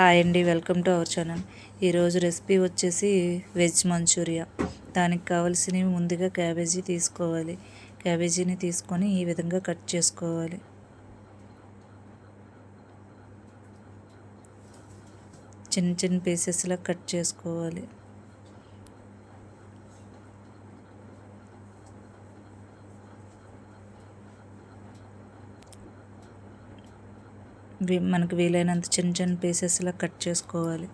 Hi అండి welcome to our channel. ఈరోజు recipe వచ్చేసి వెజ్ మంచూరియా. దానికి కావాల్సినవి ముందుగా క్యాబేజీ తీసుకోవాలి. క్యాబేజీని తీసుకొని ఈ విధంగా కట్ చేసుకోవాలి. చిన్న చిన్న పీసెస్లా కట్ చేసుకోవాలి. మనకు వీలైనంత చిన్న చిన్న పీసెస్లా కట్ చేసుకోవాలి.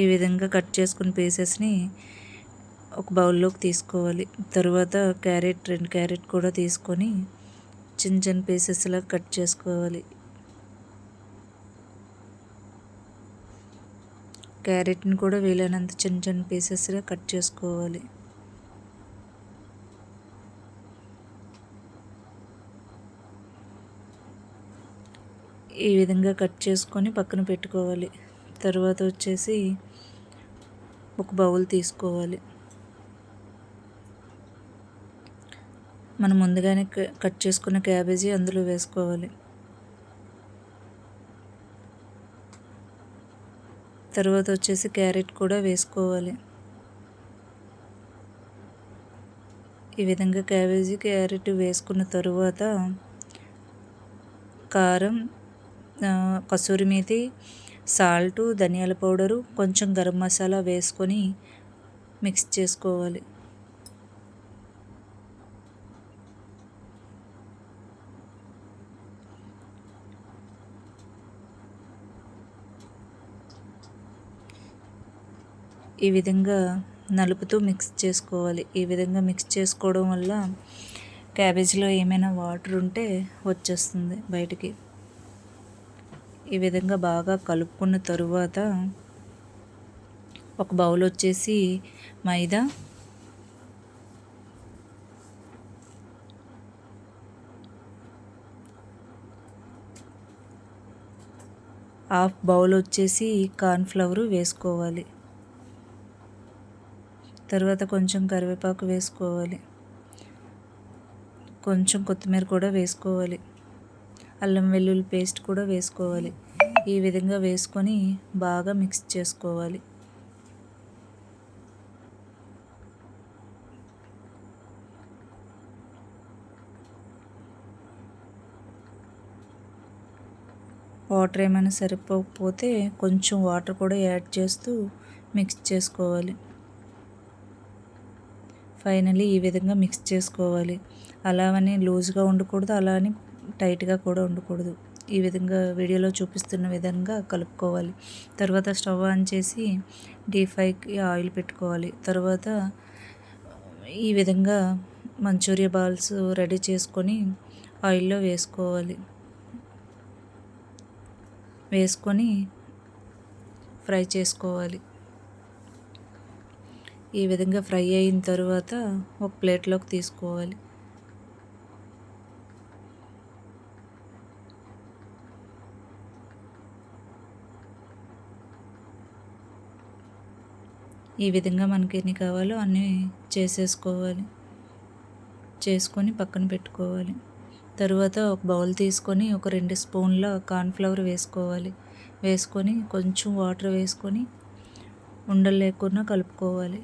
ఈ విధంగా కట్ చేసుకున్న పీసెస్ని ఒక బౌల్లోకి తీసుకోవాలి. తర్వాత క్యారెట్ రెండు క్యారెట్ కూడా తీసుకొని చిన్న చిన్న పీసెస్లా కట్ చేసుకోవాలి. క్యారెట్ని కూడా వీలైనంత చిన్న చిన్న పీసెస్గా కట్ చేసుకోవాలి. ఈ విధంగా కట్ చేసుకొని పక్కన పెట్టుకోవాలి. తర్వాత వచ్చేసి ఒక బౌల్ తీసుకోవాలి. మనం ముందుగానే కట్ చేసుకున్న క్యాబేజీ అందులో వేసుకోవాలి. తర్వాత వచ్చేసి క్యారెట్ కూడా వేసుకోవాలి. ఈ విధంగా క్యాబేజీ క్యారెట్ వేసుకున్న తరువాత కారం కసూరి మేతి సాల్టు ధనియాల పౌడరు కొంచెం గరం మసాలా వేసుకొని మిక్స్ చేసుకోవాలి. ఈ విధంగా నలుపుతూ మిక్స్ చేసుకోవాలి. ఈ విధంగా మిక్స్ చేసుకోవడం వల్ల క్యాబేజీలో ఏమైనా వాటర్ ఉంటే వచ్చేస్తుంది బయటికి. ఈ విధంగా బాగా కలుపుకున్న తరువాత ఒక బౌల్ వచ్చేసి మైదా. హాఫ్ బౌల్ వచ్చేసి కార్న్ఫ్లవర్ వేసుకోవాలి. తర్వాత కొంచెం కరివేపాకు వేసుకోవాలి. కొంచెం కొత్తిమీర కూడా వేసుకోవాలి. అల్లం వెల్లుల్లి పేస్ట్ కూడా వేసుకోవాలి. ఈ విధంగా వేసుకొని బాగా మిక్స్ చేసుకోవాలి. వాటర్ ఏమైనా సరిపోకపోతే కొంచెం వాటర్ కూడా యాడ్ చేస్తూ మిక్స్ చేసుకోవాలి. ఫైనలీ ఈ విధంగా మిక్స్ చేసుకోవాలి. అలా అని లూజ్గా ఉండకూడదు అలా అని టైట్గా కూడా ఉండకూడదు. ఈ విధంగా వీడియోలో చూపిస్తున్న విధంగా కలుపుకోవాలి. తర్వాత స్టవ్ ఆన్ చేసి డీప్ ఫ్రైకి ఆయిల్ పెట్టుకోవాలి. తర్వాత ఈ విధంగా మంచూరియా బాల్స్ రెడీ చేసుకొని ఆయిల్లో వేసుకోవాలి. వేసుకొని ఫ్రై చేసుకోవాలి. ఈ విధంగా ఫ్రై అయిన తర్వాత ఒక ప్లేట్లోకి తీసుకోవాలి. ఈ విధంగా మనకి ఎన్ని కావాలో అన్నీ చేసేసుకోవాలి. చేసుకొని పక్కన పెట్టుకోవాలి. తరువాత ఒక బౌల్ తీసుకొని ఒక రెండు స్పూన్ల కార్న్ఫ్లవర్ వేసుకోవాలి. వేసుకొని కొంచెం వాటర్ వేసుకొని ఉండలు లేకుండా కలుపుకోవాలి.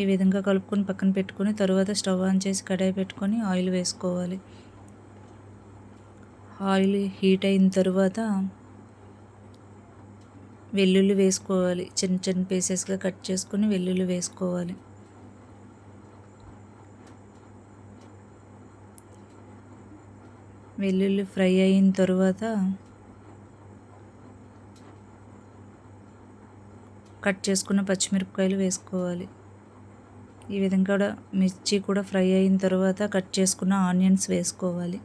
ఈ విధంగా కలుపుకొని పక్కన పెట్టుకొని తర్వాత స్టవ్ ఆన్ చేసి కడాయి పెట్టుకొని ఆయిల్ వేసుకోవాలి. ఆయిల్ హీట్ అయిన తర్వాత వెల్లుల్లి వేసుకోవాలి. చిన్న చిన్న పీసెస్గా కట్ చేసుకొని వెల్లుల్లి వేసుకోవాలి. వెల్లుల్లి ఫ్రై అయిన తర్వాత కట్ చేసుకున్న పచ్చిమిరపకాయలు వేసుకోవాలి. ఈ విధంగా కూడా మిర్చి కూడా ఫ్రై అయిన తర్వాత కట్ చేసుకున్న ఆనియన్స్ వేసుకోవాలి.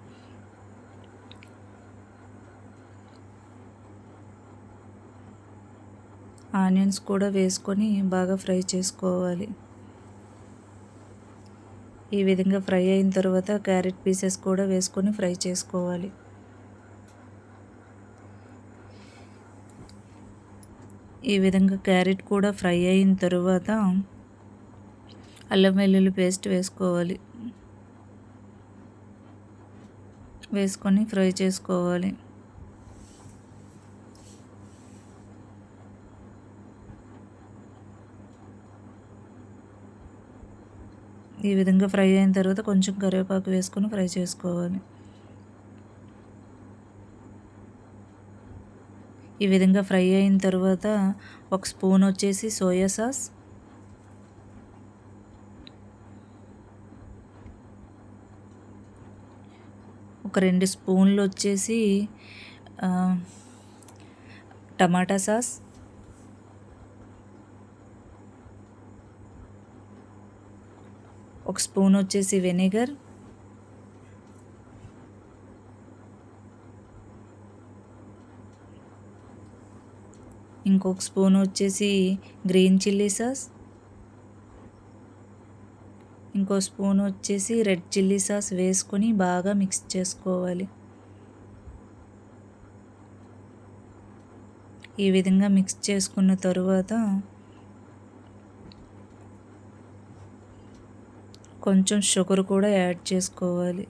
ఆనియన్స్ కూడా వేసుకొని బాగా ఫ్రై చేసుకోవాలి. ఈ విధంగా ఫ్రై అయిన తర్వాత క్యారెట్ పీసెస్ కూడా వేసుకొని ఫ్రై చేసుకోవాలి. ఈ విధంగా క్యారెట్ కూడా ఫ్రై అయిన తర్వాత అల్లం వెల్లుల్లి పేస్ట్ వేసుకోవాలి. వేసుకొని ఫ్రై చేసుకోవాలి. ఈ విధంగా ఫ్రై అయిన తర్వాత కొంచెం కరివేపాకు వేసుకొని ఫ్రై చేసుకోవాలి. ఈ విధంగా ఫ్రై అయిన తర్వాత ఒక స్పూన్ వచ్చేసి సోయా సాస్ ఒక రెండు స్పూన్లు వచ్చేసి టమాటా సాస్. ఒక స్పూన్ వచ్చేసి వెనిగర్. ఇంకొక స్పూన్ వచ్చేసి గ్రీన్ చిల్లీ సాస్. ఇంకో స్పూన్ వచ్చేసి రెడ్ చిల్లీ సాస్ వేసుకొని బాగా మిక్స్ చేసుకోవాలి. ఈ విధంగా మిక్స్ చేసుకున్న తరువాత కొంచెం షుగర్ కూడా యాడ్ చేసుకోవాలి.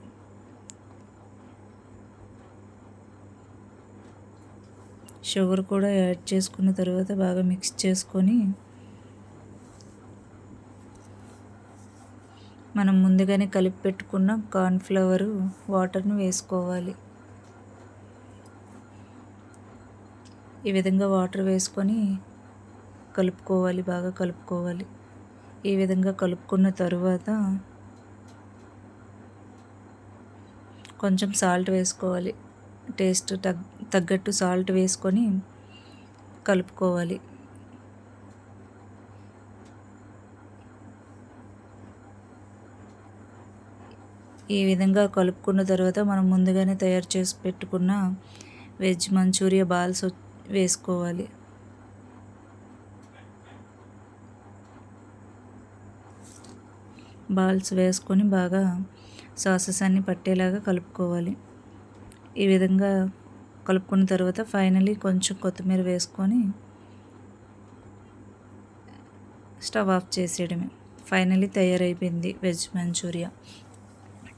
షుగర్ కూడా యాడ్ చేసుకున్న తర్వాత బాగా మిక్స్ చేసుకొని మనం ముందుగానే కలిపి పెట్టుకున్న కార్న్ఫ్లవరు వాటర్ను వేసుకోవాలి. ఈ విధంగా వాటర్ వేసుకొని కలుపుకోవాలి బాగా కలుపుకోవాలి. ఈ విధంగా కలుపుకున్న తరువాత కొంచెం సాల్ట్ వేసుకోవాలి. టేస్ట్ తగ్ తగ్గట్టు సాల్ట్ వేసుకొని కలుపుకోవాలి. ఈ విధంగా కలుపుకున్న తర్వాత మనం ముందుగానే తయారు చేసి పెట్టుకున్న వెజ్ మంచూరియా బాల్స్ వేసుకోవాలి. బాల్స్ వేసుకొని బాగా సాసెస్ అన్నీ పట్టేలాగా కలుపుకోవాలి. ఈ విధంగా కలుపుకున్న తర్వాత ఫైనలీ కొంచెం కొత్తిమీర వేసుకొని స్టవ్ ఆఫ్ చేసేయడమే. ఫైనలీ తయారైపోయింది వెజ్ మంచూరియా.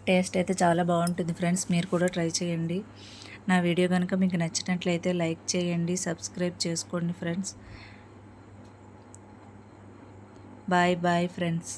టేస్ట్ అయితే చాలా బాగుంటుంది ఫ్రెండ్స్. మీరు కూడా ట్రై చేయండి. నా వీడియో కనుక మీకు నచ్చినట్లయితే లైక్ చేయండి సబ్స్క్రైబ్ చేసుకోండి ఫ్రెండ్స్. Bye bye friends.